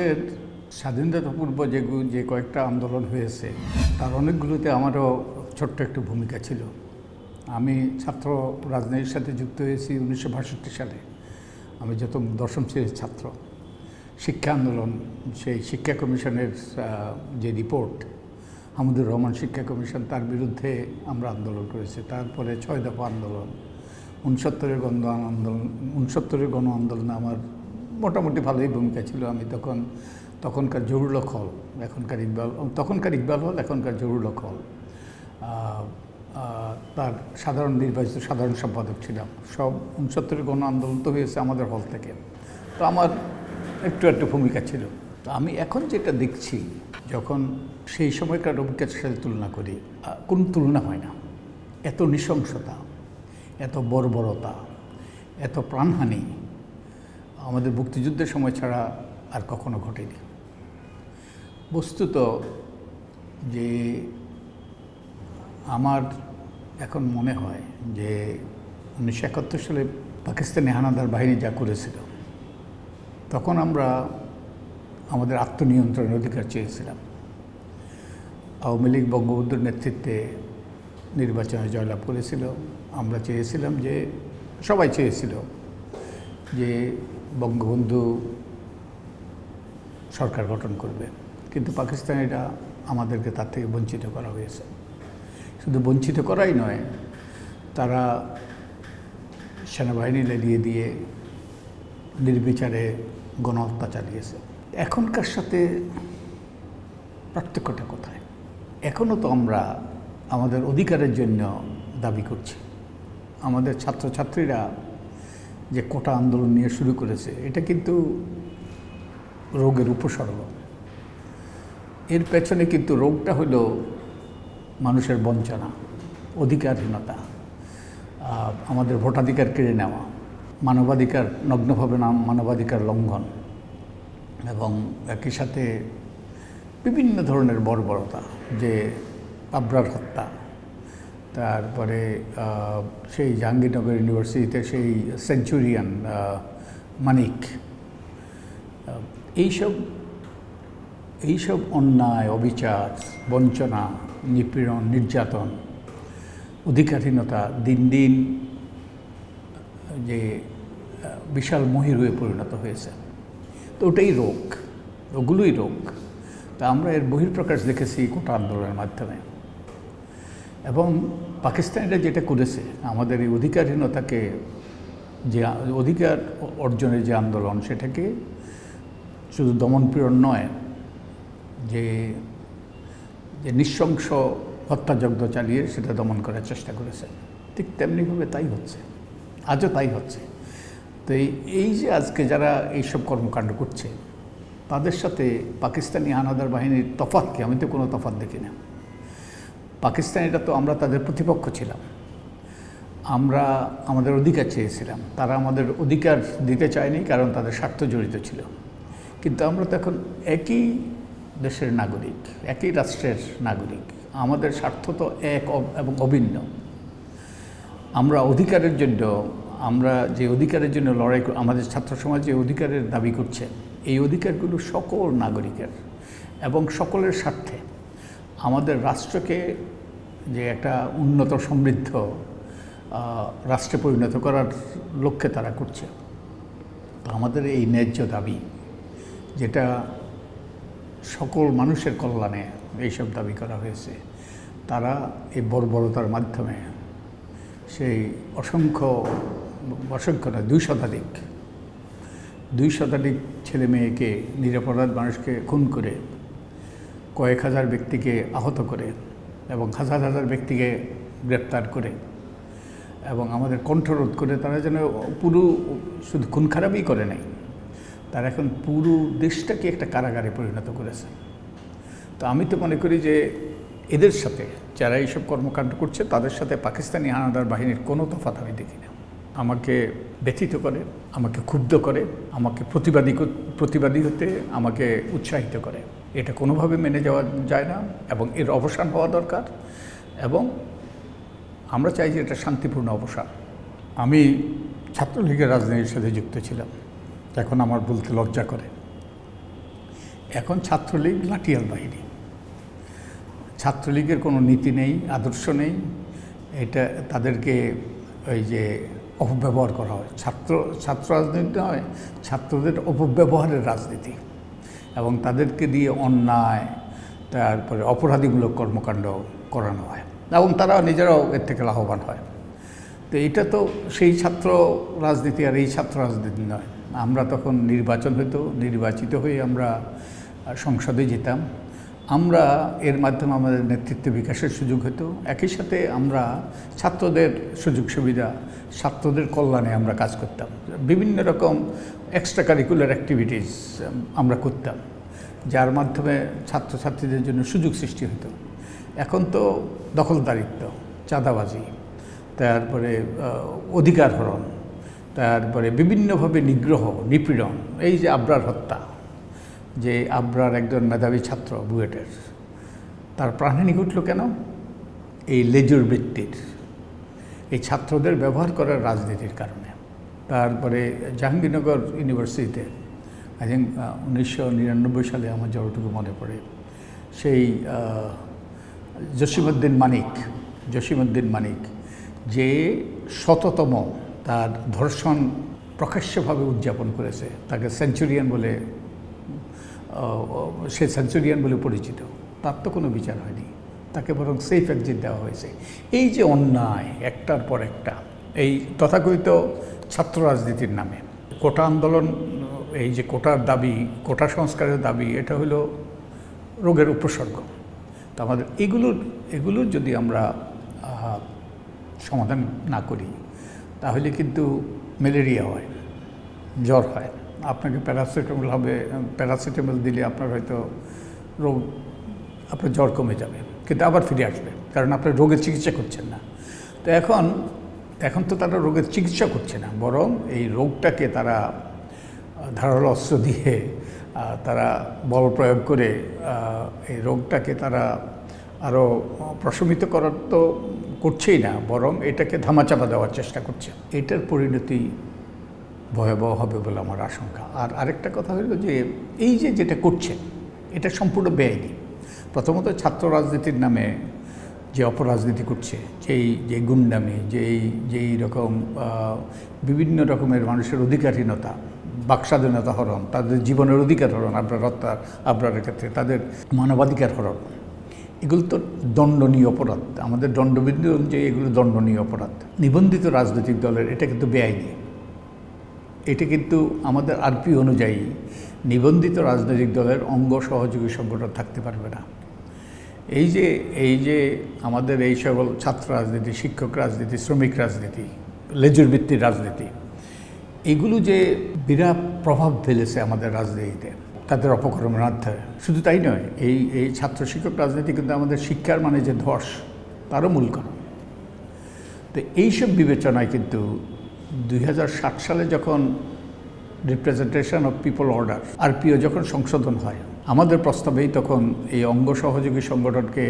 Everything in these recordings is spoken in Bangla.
আমাদের স্বাধীনতা পূর্ব যে যে কয়েকটা আন্দোলন হয়েছে, তার অনেকগুলোতে আমারও ছোট্ট একটু ভূমিকা ছিল। আমি ছাত্র রাজনীতির সাথে যুক্ত হয়েছি উনিশশো বাষট্টি সালে। আমি যত দশম শ্রেণির ছাত্র। শিক্ষা আন্দোলন, সেই শিক্ষা কমিশনের যে রিপোর্ট, হামুদুর রহমান শিক্ষা কমিশন, তার বিরুদ্ধে আমরা আন্দোলন করেছি। তারপরে ছয় দফা আন্দোলন, উনসত্তরের গণ আন্দোলন, উনসত্তরের গণ আন্দোলনে আমার মোটামুটি ভালোই ভূমিকা ছিল। আমি তখন, তখনকার জরুলক হল, এখনকার ইকবাল, তখনকার ইকবাল হল, এখনকার জরুলক হল। তার সাধারণ নির্বাচিত সাধারণ সম্পাদক ছিলাম। সব উনসত্তরের গণ আন্দোলন তো হয়েছে আমাদের হল থেকে। তো আমার একটু একটু ভূমিকা ছিল। তো আমি এখন যেটা দেখছি, যখন সেই সময়কার অভিজ্ঞতার সাথে তুলনা করি কোনো তুলনা হয় না। এত নৃশংসতা, এত বর্বরতা, এত প্রাণহানি আমাদের মুক্তিযুদ্ধের সময় ছাড়া আর কখনো ঘটেনি। বস্তুত যে আমার এখন মনে হয় যে উনিশশো একাত্তর সালে পাকিস্তানি হানাদার বাহিনী যা করেছিল, তখন আমরা আমাদের আত্মনিয়ন্ত্রণের অধিকার চেয়েছিলাম। আওয়ামী লীগ বঙ্গবন্ধুর নেতৃত্বে নির্বাচনে জয়লাভ করেছিল। আমরা চেয়েছিলাম যে সবাই চেয়েছিল যে বঙ্গবন্ধু সরকার গঠন করবে। কিন্তু পাকিস্তানিরা আমাদেরকে তার থেকে বঞ্চিত করা হয়েছে। শুধু বঞ্চিত করাই নয়, তারা সেনাবাহিনী লেলিয়ে দিয়ে নির্বিচারে গণহত্যা চালিয়েছে। এখনকার সাথে পার্থক্যটা কোথায়? এখনও তো আমরা আমাদের অধিকারের জন্য দাবি করছি। আমাদের ছাত্রছাত্রীরা যে কোটা আন্দোলন নিয়ে শুরু করেছে, এটা কিন্তু রোগের উপসর্গ। এর পেছনে কিন্তু রোগটা হলো মানুষের বঞ্চনা, অধিকারহীনতা আমাদের ভোটাধিকার কেড়ে নেওয়া, মানবাধিকার, নগ্নভাবে নাম মানবাধিকার লঙ্ঘন এবং একই সাথে বিভিন্ন ধরনের বর্বরতা, যে আবরার হত্যা তারপরে সেই জাহাঙ্গীরনগর ইউনিভার্সিটিতে সেই সেঞ্চুরিয়ান মানিক। এইসব এইসব অন্যায়, অবিচার, বঞ্চনা, নিপীড়ন, নির্যাতন অধিকারহীনতা দিন দিন, যে, বিশাল মহিরুয়ে পরিণত হয়েছে। তো ওটাই রোগ, ওগুলোই রোগ। তা আমরা এর বহির্প্রকাশ দেখেছি কোটা আন্দোলনের মাধ্যমে। এবং পাকিস্তানিরা যেটা করেছে, আমাদের এই অধিকারহীনতাকে যে অধিকার অর্জনের যে আন্দোলন, সেটাকে শুধু দমনপীড়ন নয়, যে যে নৃশংস হত্যাযজ্ঞ চালিয়ে সেটা দমন করার চেষ্টা করেছে। ঠিক তেমনিভাবে তাই হচ্ছে। আজও তাই হচ্ছে। তো এই যে আজকে যারা এইসব কর্মকাণ্ড করছে, তাদের সাথে পাকিস্তানি হানাদার বাহিনীর তফাৎ কি? আমি তো কোনো তফাৎ দেখি না। পাকিস্তানিরা তো আমরা তাদের প্রতিপক্ষ ছিলাম। আমরা আমাদের অধিকার চেয়েছিলাম। তারা আমাদের অধিকার দিতে চায়নি কারণ তাদের স্বার্থ জড়িত ছিল। কিন্তু আমরা তো এখন একই দেশের নাগরিক, একই রাষ্ট্রের নাগরিক। আমাদের স্বার্থ তো এক এবং অভিন্ন। আমরা অধিকারের জন্য, আমরা যে অধিকারের জন্য লড়াই আমাদের ছাত্র সমাজ যে অধিকারের দাবি করছে, এই অধিকারগুলো সকল নাগরিকের এবং সকলের স্বার্থে। আমাদের রাষ্ট্রকে যে একটা উন্নত সমৃদ্ধ রাষ্ট্রে পরিণত করার লক্ষ্যে তারা করছে। তো আমাদের এই ন্যায্য দাবি, যেটা সকল মানুষের কল্যাণে এইসব দাবি করা হয়েছে, তারা এই বর্বরতার মাধ্যমে সেই অসংখ্য অসংখ্য না দুই শতাধিক দুই শতাধিক ছেলে মেয়েকে, নিরাপরাধ মানুষকে খুন করে কয়েক হাজার ব্যক্তিকে আহত করে এবং হাজার হাজার ব্যক্তিকে গ্রেপ্তার করে এবং আমাদের কণ্ঠরোধ করে তারা যেন পুরো শুধু খুন খারাপই করে নাই, তারা এখন পুরো দেশটাকে একটা কারাগারে পরিণত করেছে। তো আমি তো মনে করি যে এদের সাথে যারা এইসব কর্মকাণ্ড করছে, তাদের সাথে পাকিস্তানি হানাদার বাহিনীর কোনো তফাৎ আমি দেখি না। আমাকে ব্যথিত করে, আমাকে ক্ষুব্ধ করে, আমাকে প্রতিবাদী প্রতিবাদী হতে আমাকে উৎসাহিত করে। এটা কোনোভাবে মেনে যাওয়া যায় না এবং এর অবসান হওয়া দরকার এবং আমরা চাই যে এটা শান্তিপূর্ণ অবসান। আমি ছাত্রলীগের রাজনীতির সাথে যুক্ত ছিলাম। এখন আমার বলতে লজ্জা করে। এখন ছাত্রলীগ লাঠিয়াল বাহিনী। ছাত্রলীগের কোনো নীতি নেই, আদর্শ নেই। এটা তাদেরকে ওই যে অপব্যবহার করা হয়। ছাত্র ছাত্র রাজনীতি নয়, ছাত্রদের অপব্যবহারের রাজনীতি। এবং তাদেরকে দিয়ে অন্যায়, তারপরে অপরাধীমূলক কর্মকাণ্ড করানো হয় এবং তারা নিজেরাও এর থেকে লাভবান হয়। তো এটা তো সেই ছাত্র রাজনীতি আর এই ছাত্র রাজনীতি নয়। আমরা তখন নির্বাচন হতো নির্বাচিত হয়ে আমরা সংসদে যেতাম। আমরা এর মাধ্যমে আমাদের নেতৃত্ব বিকাশের সুযোগ হতো একই সাথে আমরা ছাত্রদের সুযোগ সুবিধা, ছাত্রদের কল্যাণে আমরা কাজ করতাম। বিভিন্ন রকম এক্সট্রা কারিকুলার অ্যাক্টিভিটিস আমরা করতাম, যার মাধ্যমে ছাত্রছাত্রীদের জন্য সুযোগ সৃষ্টি হতো। এখন তো দখলদারিত্ব, চাঁদাবাজি, তারপরে অধিকার হরণ তারপরে বিভিন্নভাবে নিগ্রহ, নিপীড়ন, এই যে আবরার হত্যা, যে আবরার একজন মেধাবী ছাত্র, বুয়েটের, তার প্রাণহানি ঘটল কেন? এই লেজুর বৃত্তির, এই ছাত্রদের ব্যবহার করার রাজনীতির কারণে। তারপরে জাহাঙ্গীরনগর ইউনিভার্সিটিতে আই থিঙ্ক উনিশশো নিরানব্বই সালে আমার যতটুকু মনে পড়ে। সেই জসিমুদ্দিন মানিক জসিমুদ্দিন মানিক, যে শততম তার ধর্ষণ প্রকাশ্যভাবে উদযাপন করেছে, তাকে সেঞ্চুরিয়ান বলে সে সেঞ্চুরিয়ান বলে পরিচিত, তার তো কোনো বিচার হয়নি। তাকে বরং সেফ এক্সিট দেওয়া হয়েছে। এই যে অন্যায়, একটার পর একটা, এই তথাকথিত ছাত্র রাজনীতির নামে। কোটা আন্দোলন, এই যে কোটার দাবি, কোটা সংস্কারের দাবি, এটা হলো রোগের উপসর্গ। তো আমাদের এগুলোর এগুলোর যদি আমরা সমাধান না করি, তাহলে কিন্তু ম্যালেরিয়া হয়, জ্বর হয়। আপনাকে প্যারাসিটামল হবে, প্যারাসিটামল দিলে আপনার হয়তো রোগ, আপনার জ্বর কমে যাবে, কিন্তু আবার ফিরে আসবে, কারণ আপনার রোগের চিকিৎসা করছেন না। তো এখন এখন তো তারা রোগের চিকিৎসা করছে না, বরং এই রোগটাকে তারা ধারালো অস্ত্র দিয়ে তারা বল প্রয়োগ করে এই রোগটাকে তারা আরও প্রশমিত করার তো করছেই না, বরং এটাকে ধামাচাপা দেওয়ার চেষ্টা করছে। এটার পরিণতি ভয়াবহ হবে বলে আমার আশঙ্কা। আর আরেকটা কথা হলো যে, এই যে যেটা করছে, এটা সম্পূর্ণ বেআইনি। প্রথমত ছাত্র রাজনীতির নামে যে অপরাজনীতি করছে, যেই, যে গুন্ডামি, যেই যেই রকম বিভিন্ন রকমের মানুষের অধিকারহীনতা, বাকস্বাধীনতা হরণ, তাদের জীবনের অধিকার হরণ আপনার হত্যা আপনার ক্ষেত্রে, তাদের মানবাধিকার হরণ, এগুলো তো দণ্ডনীয় অপরাধ। আমাদের দণ্ডবিন্দু অনুযায়ী এগুলো দণ্ডনীয় অপরাধ। নিবন্ধিত রাজনৈতিক দলের এটা কিন্তু বেআইনি। এটা কিন্তু আমাদের আরপি অনুযায়ী নিবন্ধিত রাজনৈতিক দলের অঙ্গ সহযোগী সংগঠন থাকতে পারবে না। এই যে এই যে আমাদের এই সকল ছাত্র রাজনীতি, শিক্ষক রাজনীতি, শ্রমিক রাজনীতি, লেজুর ভিত্তির রাজনীতি, এগুলো যে বিরাট প্রভাব ফেলেছে আমাদের রাজনীতিতে, তাদের অপকর্মের মাধ্যমে। শুধু তাই নয়, এই এই ছাত্র শিক্ষক রাজনীতি কিন্তু আমাদের শিক্ষার মানে যে ধস, তারও মূল কারণ। তো এইসব বিবেচনায় কিন্তু দুই হাজার সাত সালে যখন representation of people order RPO যখন সংশোধন হয় আমাদের প্রস্তাবেই তখন এই অঙ্গ সহযোগী সংগঠনকে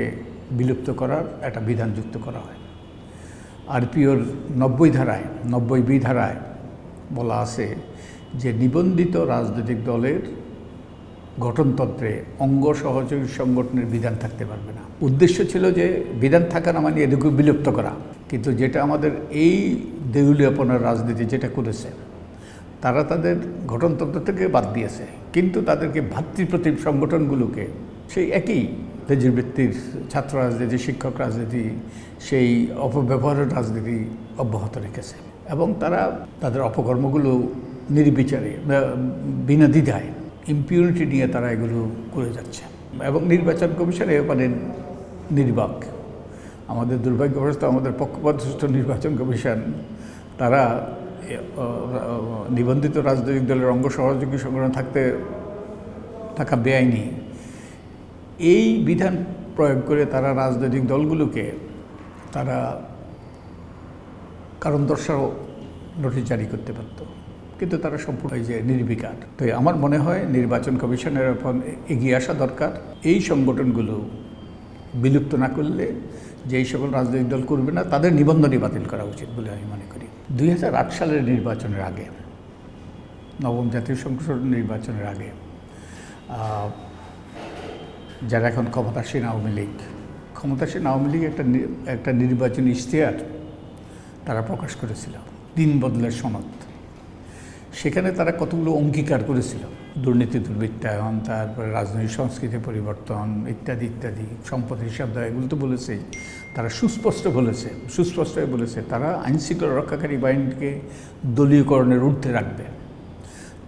বিলুপ্ত করার একটা বিধান যুক্ত করা হয়। আরপিওর নব্বই ধারায়, নব্বই বি ধারায় বলা আছে যে নিবন্ধিত রাজনৈতিক দলের গঠনতন্ত্রে অঙ্গ সহযোগী সংগঠনের বিধান থাকতে পারবে না। উদ্দেশ্য ছিল যে বিধান থাকা না মানে এদিকে বিলুপ্ত করা। কিন্তু যেটা আমাদের এই দেউলিয়াপনার রাজনীতি যেটা করেছে, তারা তাদের গঠনতন্ত্র থেকে বাদ দিয়েছে। কিন্তু তাদেরকে ভাতৃপ্রতিম সংগঠনগুলোকে সেই একই তেজির বৃত্তির ছাত্র রাজনীতি, শিক্ষক রাজনীতি, সেই অপব্যবহারের রাজনীতি অব্যাহত রেখেছে। এবং তারা তাদের অপকর্মগুলো নির্বিচারে বিনা দ্বিধায় ইম্পিউনিটি নিয়ে তারা এগুলো করে যাচ্ছে। এবং নির্বাচন কমিশন ব্যাপারে নির্বাক। আমাদের দুর্ভাগ্যগ্রস্ত আমাদের পক্ষপাতদুষ্ট নির্বাচন কমিশন, তারা নিবন্ধিত রাজনৈতিক দলের অঙ্গ সহযোগী সংগঠন থাকতে, থাকা বেআইনি। এই বিধান প্রয়োগ করে তারা রাজনৈতিক দলগুলোকে, তারা কারণ দর্শাও নোটিশ জারি করতে পারত। কিন্তু তারা সম্পূর্ণ যে নির্বিকার। তো আমার মনে হয় নির্বাচন কমিশনের এখন এগিয়ে আসা দরকার। এই সংগঠনগুলো বিলুপ্ত না করলে যেই সকল রাজনৈতিক দল করবে না, তাদের নিবন্ধনই বাতিল করা উচিত বলে আমি মনে করি। দুই হাজার আট সালের নির্বাচনের আগে, নবম জাতীয় সংসদ নির্বাচনের আগে যারা এখন ক্ষমতাসীন আওয়ামী লীগ, ক্ষমতাসীন আওয়ামী লীগ একটা একটা নির্বাচনী ইশতেহার তারা প্রকাশ করেছিল, দিন বদলের সনদ। সেখানে তারা কতগুলো অঙ্গীকার করেছিল? দুর্নীতি, দুর্বৃত্তায়ন, তারপরে রাজনৈতিক সংস্কৃতি পরিবর্তন, ইত্যাদি ইত্যাদি সম্পদ হিসাব দেওয়া, এগুলো তো বলেছেই তারা সুস্পষ্ট বলেছে, সুস্পষ্ট হয়ে বলেছে, তারা আইনশৃঙ্খলা রক্ষাকারী বাহিনীকে দলীয়করণের ঊর্ধ্বে রাখবে।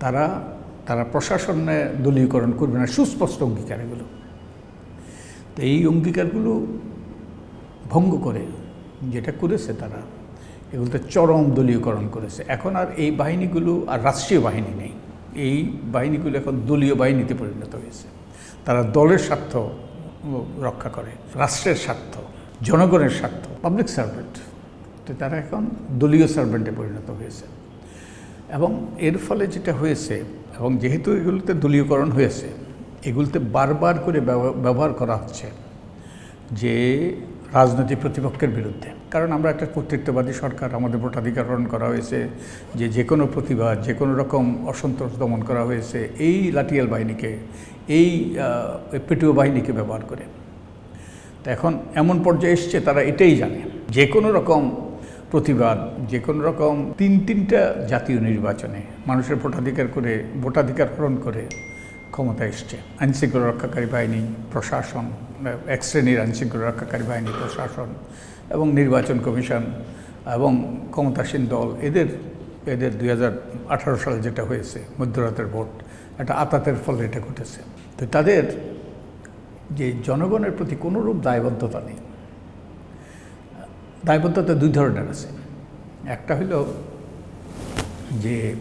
তারা তারা প্রশাসনে দলীয়করণ করবে না, সুস্পষ্ট অঙ্গীকার এগুলো। তো এই অঙ্গীকারগুলো ভঙ্গ করে যেটা করেছে তারা, এগুলোতে চরম দলীয়করণ করেছে। এখন আর এই বাহিনীগুলো, আর রাষ্ট্রীয় বাহিনী নেই। এই বাহিনীগুলো এখন দলীয় বাহিনীতে পরিণত হয়েছে। তারা দলের স্বার্থ রক্ষা করে, রাষ্ট্রের স্বার্থ, জনগণের স্বার্থ পাবলিক সার্ভেন্ট তো তারা এখন দলীয় সার্ভেন্টে পরিণত হয়েছে। এবং এর ফলে যেটা হয়েছে, এবং যেহেতু এগুলোতে দলীয়করণ হয়েছে, এগুলোতে বারবার করে ব্যব- ব্যবহার করা হচ্ছে যে রাজনৈতিক প্রতিপক্ষের বিরুদ্ধে। কারণ আমরা একটা কর্তৃত্ববাদী সরকার, আমাদের ভোটাধিকার হরণ করা হয়েছে, যে যে কোনো প্রতিবাদ যে কোনো রকম অসন্তোষ দমন করা হয়েছে, এই লাঠিয়াল বাহিনীকে, এই পেটুয়া বাহিনীকে ব্যবহার করে। তো এখন এমন পর্যায়ে এসছে, তারা এটাই জানে। যে কোনো রকম প্রতিবাদ যে কোনো রকম তিন তিনটা জাতীয় নির্বাচনে মানুষের ভোটাধিকার করে ভোটাধিকার হরণ করে ক্ষমতা এসছে। আইনশৃঙ্খলা রক্ষাকারী বাহিনী, প্রশাসন এক শ্রেণির আইনশৃঙ্খলা রক্ষাকারী বাহিনী, প্রশাসন এবং নির্বাচন কমিশন এবং ক্ষমতাসীন দল, এদের এদের দুই হাজার আঠারো সালে যেটা হয়েছে, মধ্যরাতের ভোট একটা আতাতের ফলে এটা ঘটেছে। তো তাদের যে জনগণের প্রতি কোনোরূপ দায়বদ্ধতা নেই। দায়বদ্ধতা দুই ধরনের আছে। একটা হলো যে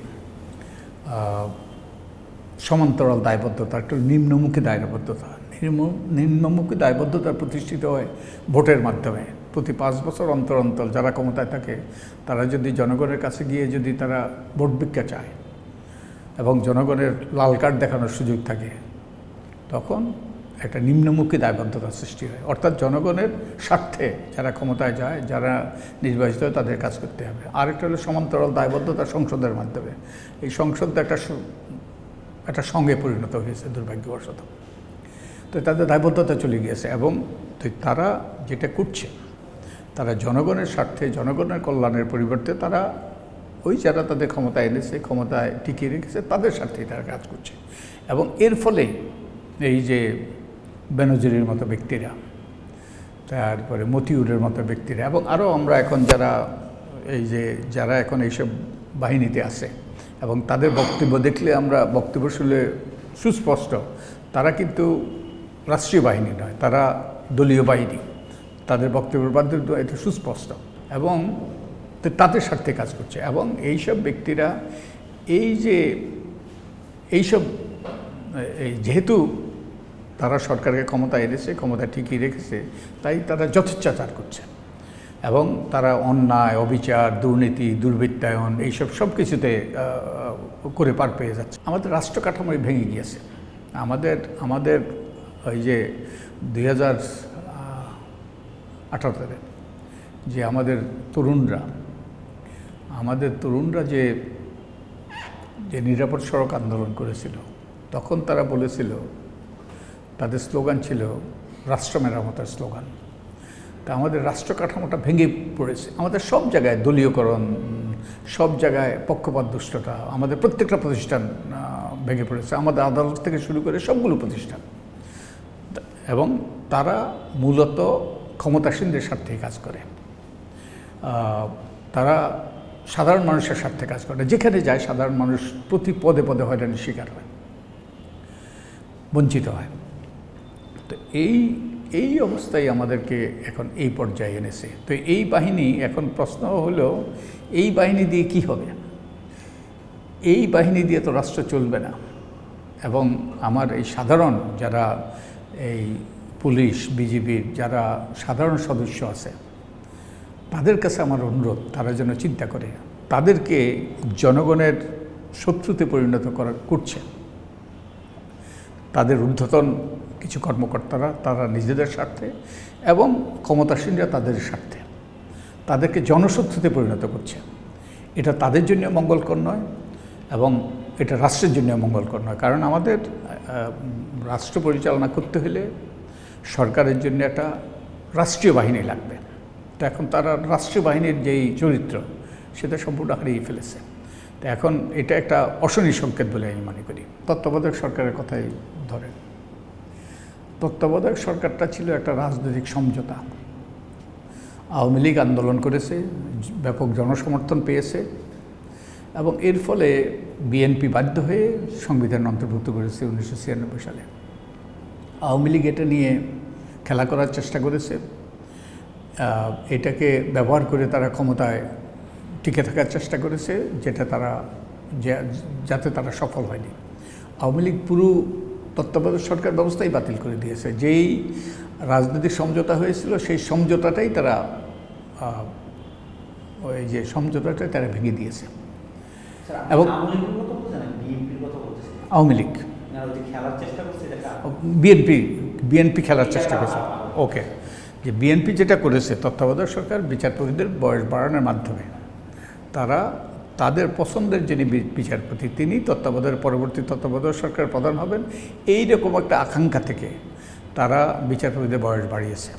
সমান্তরাল দায়বদ্ধতা, একটা নিম্নমুখী দায়বদ্ধতা। নিম্ন, নিম্নমুখী দায়বদ্ধতা প্রতিষ্ঠিত হয় ভোটের মাধ্যমে। প্রতি পাঁচ বছর অন্তর অন্তর যারা ক্ষমতায় থাকে, তারা যদি জনগণের কাছে গিয়ে যদি তারা ভোট ভিক্ষা চায় এবং জনগণের লাল কার্ড দেখানোর সুযোগ থাকে, তখন একটা নিম্নমুখী দায়বদ্ধতা সৃষ্টি হয়। অর্থাৎ জনগণের স্বার্থে যারা ক্ষমতায় যায়, যারা নির্বাচিত হয়, তাদের কাজ করতে হবে। আরেকটা হলো সমান্তরাল দায়বদ্ধতা সংসদের মাধ্যমে। এই সংসদ একটা একটা সঙ্গে পরিণত হয়েছে দুর্ভাগ্যবশত। তো তাদের দায়বদ্ধতা চলে গিয়েছে এবং তারা যেটা করছে তারা জনগণের স্বার্থে, জনগণের কল্যাণের পরিবর্তে তারা ওই যারা তাদের ক্ষমতায় এনেছে, ক্ষমতায় টিকিয়ে রেখেছে, তাদের স্বার্থেই তারা কাজ করছে। এবং এর ফলে এই যে বেনজিরের মতো ব্যক্তিরা, তারপরে মতিউরের মতো ব্যক্তিরা, এবং আরও আমরা এখন যারা, এই যে যারা এখন এইসব বাহিনীতে আছে, এবং তাদের বক্তব্য দেখলে আমরা বক্তব্য শুনলে সুস্পষ্ট, তারা কিন্তু রাষ্ট্রীয় বাহিনী নয়, তারা দলীয় বাহিনী। তাদের বক্তব্যের মাধ্যমে এটা সুস্পষ্ট। এবং তাদের স্বার্থে কাজ করছে। এবং এইসব ব্যক্তিরা এই যে, এইসব এই যেহেতু তারা সরকারকে ক্ষমতা এনেছে, ক্ষমতা ঠিকই রেখেছে, তাই তারা যথেচ্ছাচার করছে। এবং তারা অন্যায়, অবিচার, দুর্নীতি, দুর্বৃত্তায়ন, এইসব সব কিছুতে করে পার পেয়ে যাচ্ছে। আমাদের রাষ্ট্র কাঠামোই ভেঙে গিয়েছে। আমাদের আমাদের ওই যে দু হাজার হাজার আঠারোতে যে আমাদের তরুণরা আমাদের তরুণরা যে যে নিরাপদ সড়ক আন্দোলন করেছিল, তখন তারা বলেছিল, তাদের স্লোগান ছিল রাষ্ট্র মেরামতের স্লোগান। তা আমাদের রাষ্ট্র কাঠামোটা ভেঙে পড়েছে। আমাদের সব জায়গায় দলীয়করণ, সব জায়গায় পক্ষপাত দুষ্টতা আমাদের প্রত্যেকটা প্রতিষ্ঠান ভেঙে পড়েছে। আমাদের আদালত থেকে শুরু করে সবগুলো প্রতিষ্ঠান। এবং তারা মূলত ক্ষমতাসীনদের স্বার্থে কাজ করে। তারা সাধারণ মানুষের স্বার্থে কাজ করে। যেখানে যায় সাধারণ মানুষ প্রতি পদে পদে হয়রানির শিকার হয়, বঞ্চিত হয়। তো এই এই অবস্থায় আমাদেরকে এখন এই পর্যায়ে এনেছে। তো এই বাহিনী, এখন প্রশ্ন হলো, এই বাহিনী দিয়ে কি হবে? এই বাহিনী দিয়ে তো রাষ্ট্র চলবে না। এবং আমার এই সাধারণ যারা এই পুলিশ বিজিবির যারা সাধারণ সদস্য আছে, তাদের কাছে আমার অনুরোধ, তারা যেন চিন্তা করে। তাদেরকে জনগণের শত্রুতে পরিণত করা করছে। তাদের ঊর্ধ্বতন কিছু কর্মকর্তারা, তারা নিজেদের স্বার্থে এবং ক্ষমতাসীনরা তাদের স্বার্থে তাদেরকে জনশত্রুতে পরিণত করছে। এটা তাদের জন্য মঙ্গলকর নয় এবং এটা রাষ্ট্রের জন্য মঙ্গলকর নয়। কারণ আমাদের রাষ্ট্র পরিচালনা করতে হলে সরকারের জন্য একটা রাষ্ট্রীয় বাহিনী লাগবে। তো এখন তারা রাষ্ট্রীয় বাহিনীর যেই চরিত্র, সেটা সম্পূর্ণ হারিয়ে ফেলেছে। তো এখন এটা একটা অশনি সংকেত বলে আমি মনে করি। তত্ত্বাবধায়ক সরকারের কথাই ধরেন তত্ত্বাবধায়ক সরকারটা ছিল একটা রাজনৈতিক সমঝোতা। আওয়ামী লীগ আন্দোলন করেছে, ব্যাপক জনসমর্থন পেয়েছে এবং এর ফলে বিএনপি বাধ্য হয়ে সংবিধান অন্তর্ভুক্ত করেছে উনিশশো ছিয়ানব্বই সালে। আওয়ামী লীগ এটা নিয়ে খেলা করার চেষ্টা করেছে। এটাকে ব্যবহার করে তারা ক্ষমতায় টিকে থাকার চেষ্টা করেছে যেটা তারা যাতে তারা সফল হয়নি। আওয়ামী লীগ পুরো তত্ত্বাবধায়ক সরকার ব্যবস্থাই বাতিল করে দিয়েছে। যেই রাজনৈতিক সমঝোতা হয়েছিল সেই সমঝোতাটাই তারা ওই যে সমঝোতাটাই তারা ভেঙে দিয়েছে। এবং- আওয়ামী লীগ। বিএনপি বিএনপি খেলার চেষ্টা করেছে। ওকে যে বিএনপি যেটা করেছে, তত্ত্বাবধায়ক সরকার, বিচারপতিদের বয়স বাড়ানোর মাধ্যমে, তারা, তাদের পছন্দের যিনি বিচারপতি, তিনি তত্ত্বাবধায়ক, পরবর্তী তত্ত্বাবধায়ক সরকার প্রধান হবেন। এই রকম একটা আকাঙ্ক্ষা থেকে তারা বিচারপতিদের বয়স বাড়িয়েছে।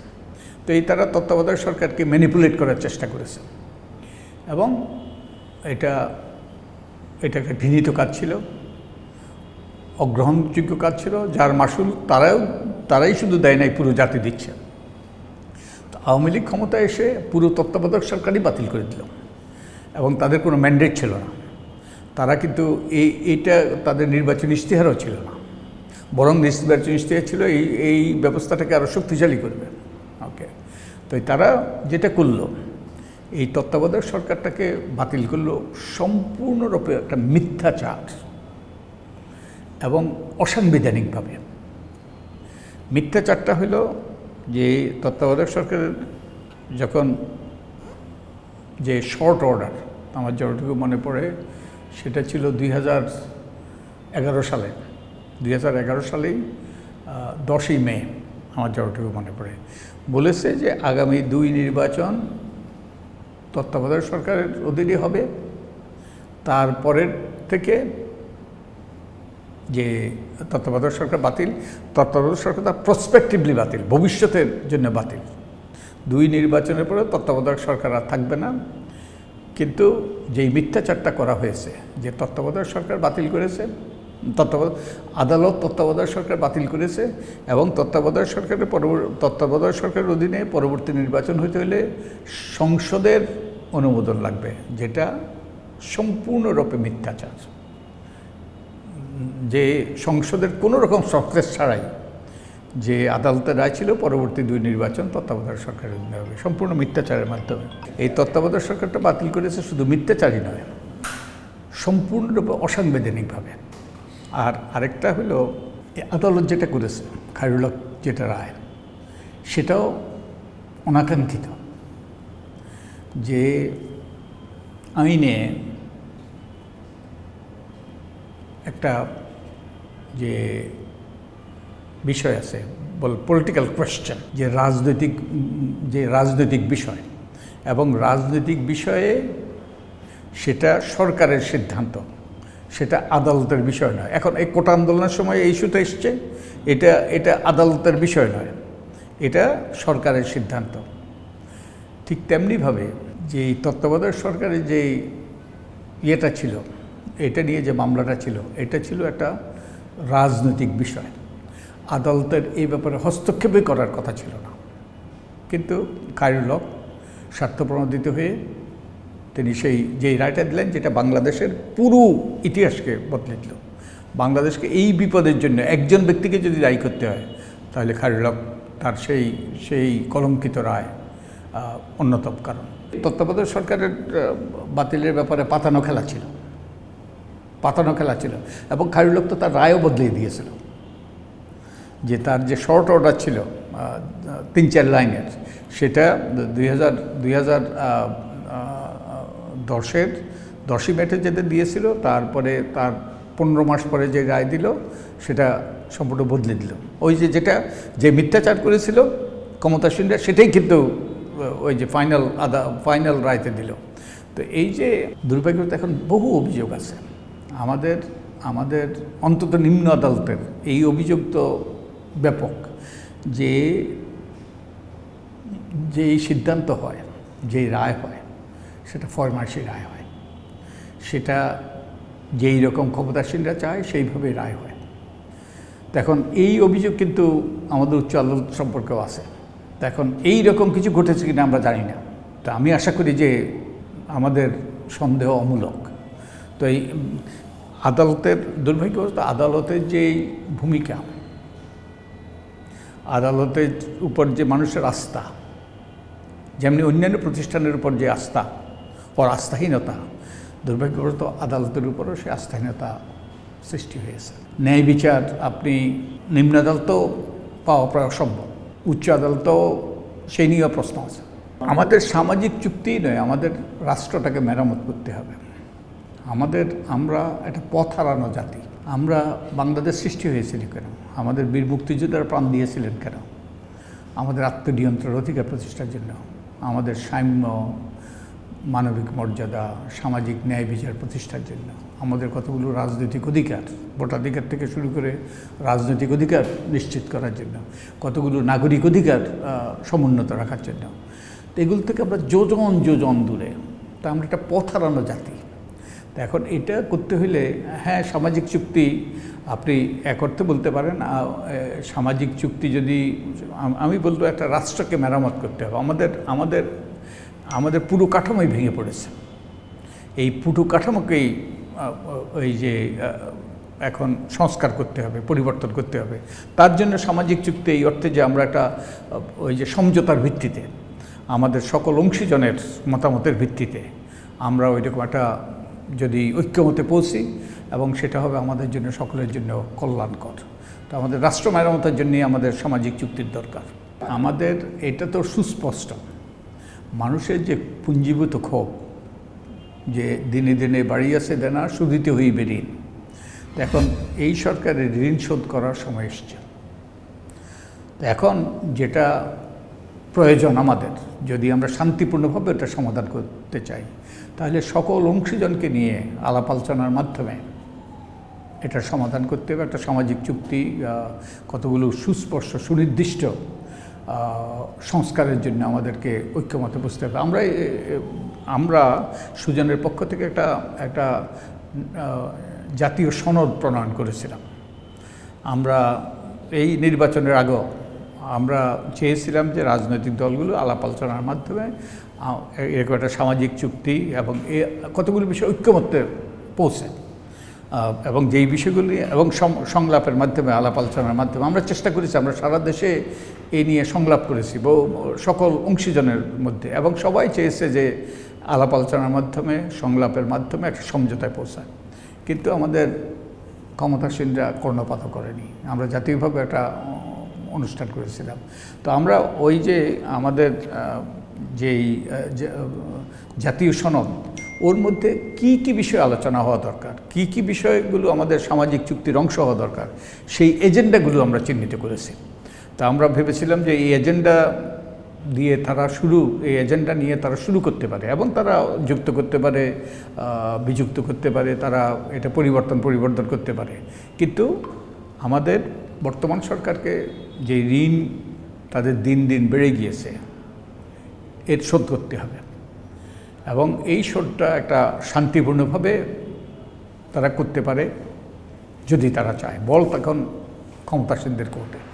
তো এই তারা তত্ত্বাবধায়ক সরকারকে ম্যানিপুলেট করার চেষ্টা করেছে। এবং এটা এটা একটা ঘৃণিত কাজ ছিল। অগ্রহণযোগ্য কাজ ছিল, যার মাসুল তারাও, তারাই শুধু দেয় নাই, পুরো জাতি দিচ্ছে। তো আওয়ামী লীগ ক্ষমতায় এসে পুরো তত্ত্বাবধায়ক সরকারই বাতিল করে দিল। এবং তাদের কোনো ম্যান্ডেট ছিল না। তারা কিন্তু এই, এইটা তাদের নির্বাচনী ইশতেহারও ছিল না। বরং নির্বাচনী ইশতেহার ছিল, এই এই ব্যবস্থাটাকে আরও শক্তিশালী করবে। ওকে তো তারা যেটা করল, এই তত্ত্বাবধায়ক সরকারটাকে বাতিল করল সম্পূর্ণরূপে একটা মিথ্যাচার। এবং অসাংবিধানিকভাবে। মিথ্যাচারটা হলো যে তত্ত্বাবধায়ক সরকারের যখন যে শর্ট অর্ডার আমার যতটুকু মনে পড়ে, সেটা ছিল দুই হাজার এগারো সালে। দুই হাজার এগারো সালেই দশই মে, আমার যতটুকু মনে পড়ে। বলেছে যে আগামী দুই নির্বাচন তত্ত্বাবধায়ক সরকারের অধীনে হবে। তারপরের থেকে যে তত্ত্বাবধায়ক সরকার বাতিল, তত্ত্বাবধায়ক সরকার তা প্রসপেক্টিভলি বাতিল, ভবিষ্যতের জন্য বাতিল। দুই নির্বাচনের পরে তত্ত্বাবধায়ক সরকার আর থাকবে না। কিন্তু যেই মিথ্যাচারটা করা হয়েছে, যে তত্ত্বাবধায়ক সরকার বাতিল করেছে তত্ত্বাবধায়ক আদালত তত্ত্বাবধায়ক সরকার বাতিল করেছে এবং তত্ত্বাবধায়ক সরকারের তত্ত্বাবধায়ক সরকারের অধীনে পরবর্তী নির্বাচন হতে হলে সংসদের অনুমোদন লাগবে, যেটা সম্পূর্ণরূপে মিথ্যাচার। যে সংসদের কোনো রকম সক্রেস ছাড়াই যে আদালতের রায় ছিল, পরবর্তী দুই নির্বাচন তত্ত্বাবধায়ক সরকারের অধীনে হবে, সম্পূর্ণ মিথ্যাচারের মাধ্যমে। এই তত্ত্বাবধায়ক সরকারটা বাতিল করেছে শুধু মিথ্যাচারই নয় সম্পূর্ণরূপে অসাংবিধানিকভাবে। আর আরেকটা হলো আদালত যেটা করেছে, খায়রুল যেটা রায়, সেটাও অনাকাঙ্ক্ষিত যে আইনে একটা যে বিষয় আছে, বল পলিটিক্যাল কোয়েশ্চেন যে রাজনৈতিক যে রাজনৈতিক বিষয়। এবং রাজনৈতিক বিষয়ে সেটা সরকারের সিদ্ধান্ত, সেটা আদালতের বিষয় নয়। এখন এই কোটা আন্দোলনের সময় এই ইস্যুটা এসছে, এটা এটা আদালতের বিষয় নয়, এটা সরকারের সিদ্ধান্ত। ঠিক তেমনিভাবে যে তত্ত্বাবধায়ক সরকারের যে ইয়েটা ছিল এটা নিয়ে যে মামলাটা ছিল, এটা ছিল একটা রাজনৈতিক বিষয়। আদালতের এই ব্যাপারে হস্তক্ষেপই করার কথা ছিল না। কিন্তু কায়রুল হক স্বার্থপ্রণোদিত হয়ে তিনি সেই যেই রায়টা দিলেন, যেটা বাংলাদেশের পুরো ইতিহাসকে বদলে দিল বাংলাদেশকে এই বিপদের জন্য একজন ব্যক্তিকে যদি দায়ী করতে হয়, তাহলে খায়রুল তার সেই সেই কলঙ্কিত রায় অন্যতম কারণ। তত্ত্বাবধায়ক সরকারের বাতিলের ব্যাপারে পাতানো খেলা ছিল। পাতানো খেলা ছিল এবং খায়রুল হক তো তার রায়ও বদলিয়ে দিয়েছিল। যে তার যে শর্ট অর্ডার ছিল তিন চার লাইনের, সেটা দুই হাজার দুই হাজার দশের, দশই মেটে যেটা দিয়েছিল, তারপরে তার পনেরো মাস পরে যে রায় দিল, সেটা সম্পূর্ণ বদলে দিল। ওই যে যেটা, যে মিথ্যাচার করেছিল ক্ষমতাসীনরা সেটাই কিন্তু ওই যে ফাইনাল আদা ফাইনাল রায়তে দিল। তো এই যে দুর্ভাগ্যতা এখন বহু অভিযোগ আছে। আমাদের আমাদের অন্তত নিম্ন আদালতের এই অভিযোগ তো ব্যাপক যে যেই সিদ্ধান্ত হয় যেই রায় হয়, সেটা ফরমাসি রায় হয়। সেটা যেই রকম ক্ষমতাসীনরা চায়, সেইভাবে রায় হয়। এখন এই অভিযোগ কিন্তু আমাদের উচ্চ আদালত সম্পর্কেও আছে। এখন এই রকম কিছু ঘটেছে কিনা আমরা জানি না। তো আমি আশা করি যে আমাদের সন্দেহ অমূলক। তো এই আদালতের দুর্ভাগ্যবশত আদালতের যে ভূমিকা, আদালতের উপর যে মানুষের আস্থা, যেমনি অন্যান্য প্রতিষ্ঠানের উপর যে আস্থা, ওর আস্থাহীনতা, দুর্ভাগ্যবশত আদালতের উপরও সে আস্থাহীনতা সৃষ্টি হয়েছে। ন্যায় বিচার আপনি নিম্ন আদালতেও পাওয়া প্রায় অসম্ভব, উচ্চ আদালতেও সেই নিয়েও প্রশ্ন আছে। আমাদের সামাজিক চুক্তিই নয়, আমাদের রাষ্ট্রটাকে মেরামত করতে হবে। আমাদের, আমরা একটা পথ হারানো জাতি। আমরা বাংলাদেশ সৃষ্টি হয়েছিল কেন? আমাদের বীর মুক্তিযোদ্ধারা প্রাণ দিয়েছিলেন কেন? আমাদের আত্মনিয়ন্ত্রণ অধিকার প্রতিষ্ঠার জন্য। আমাদের সাম্য, মানবিক মর্যাদা, সামাজিক ন্যায় বিচার প্রতিষ্ঠার জন্য। আমাদের কতগুলো রাজনৈতিক অধিকার, ভোটাধিকার থেকে শুরু করে রাজনৈতিক অধিকার নিশ্চিত করার জন্য। কতগুলো নাগরিক অধিকার সমুন্নত রাখার জন্য। তো এগুলো থেকে আমরা যোজন যোজন দূরে। তা আমরা একটা পথ হারানো জাতি। এখন এটা করতে হলে হ্যাঁ সামাজিক চুক্তি আপনি এক অর্থে বলতে পারেন সামাজিক চুক্তি যদি, আমি বলব একটা রাষ্ট্রকে মেরামত করতে হবে। আমাদের আমাদের আমাদের পুরো কাঠামোই ভেঙে পড়েছে। এই পুরো কাঠামোকেই ওই যে এখন সংস্কার করতে হবে, পরিবর্তন করতে হবে। তার জন্য সামাজিক চুক্তি এই অর্থে যে আমরা একটা, ওই যে সমঝোতার ভিত্তিতে, আমাদের সকল অংশীজনের মতামতের ভিত্তিতে, আমরা ওই রকম একটা যদি ঐক্যমতে পৌঁছি এবং সেটা হবে আমাদের জন্য, সকলের জন্য কল্যাণকর। তো আমাদের রাষ্ট্র মেরামতের জন্যই আমাদের সামাজিক চুক্তির দরকার। আমাদের, এটা তো সুস্পষ্ট। মানুষের যে পুঞ্জীভূত ক্ষোভ, যে দিনে দিনে বাড়ি বাড়িয়াছে দেনা সুদিতে হইবে ঋণ এখন এই সরকারের ঋণ শোধ করার সময় এসছে। এখন যেটা প্রয়োজন আমাদের, যদি আমরা শান্তিপূর্ণভাবে এটা সমাধান করতে চাই তাহলে সকল অংশীজনকে নিয়ে আলাপ আলোচনার মাধ্যমে এটা সমাধান করতে হবে। একটা সামাজিক চুক্তি কতগুলো সুস্পষ্ট সুনির্দিষ্ট সংস্কারের জন্য আমাদেরকে ঐক্যমতে বুঝতে হবে। আমরা আমরা সুজনের পক্ষ থেকে একটা একটা জাতীয় সনদ প্রণয়ন করেছিলাম। আমরা এই নির্বাচনের আগেও আমরা চেয়েছিলাম যে রাজনৈতিক দলগুলো আলাপ আলোচনার মাধ্যমে এরকম একটা সামাজিক চুক্তি এবং এ কতগুলো বিষয় ঐক্যমত্যে পৌঁছে। এবং যেই বিষয়গুলি এবং সংলাপের মাধ্যমে, আলাপ আলোচনার মাধ্যমে আমরা চেষ্টা করেছি, আমরা সারা দেশে এই নিয়ে সংলাপ করেছি সকল অংশীজনের মধ্যে এবং সবাই চেয়েছে যে আলাপ আলোচনার মাধ্যমে, সংলাপের মাধ্যমে একটা সমঝোতায় পৌঁছায়। কিন্তু আমাদের ক্ষমতাসীনরা কর্ণপাত করেনি। আমরা জাতীয়ভাবে একটা অনুষ্ঠান করেছিলাম। তো আমরা ওই যে আমাদের যেই জাতীয় সনদ, ওর মধ্যে কি কি বিষয় আলোচনা হওয়া দরকার? কি কি বিষয়গুলো আমাদের সামাজিক চুক্তির অংশ হওয়া দরকার? সেই এজেন্ডাগুলো আমরা চিহ্নিত করেছি। তা আমরা ভেবেছিলাম যে এই এজেন্ডা দিয়ে তারা শুরু, এই এজেন্ডা নিয়ে তারা শুরু করতে পারে এবং তারা যুক্ত করতে পারে বিযুক্ত করতে পারে, তারা এটা পরিবর্তন পরিবর্তন করতে পারে। কিন্তু আমাদের বর্তমান সরকারকে যে ঋণ তাদের দিন দিন বেড়ে গিয়েছে এর শোধ করতে হবে। এবং এই শোধটা একটা শান্তিপূর্ণভাবে তারা করতে পারে যদি তারা চায়। বল তখন ক্ষমতাসীনদের কোর্টে।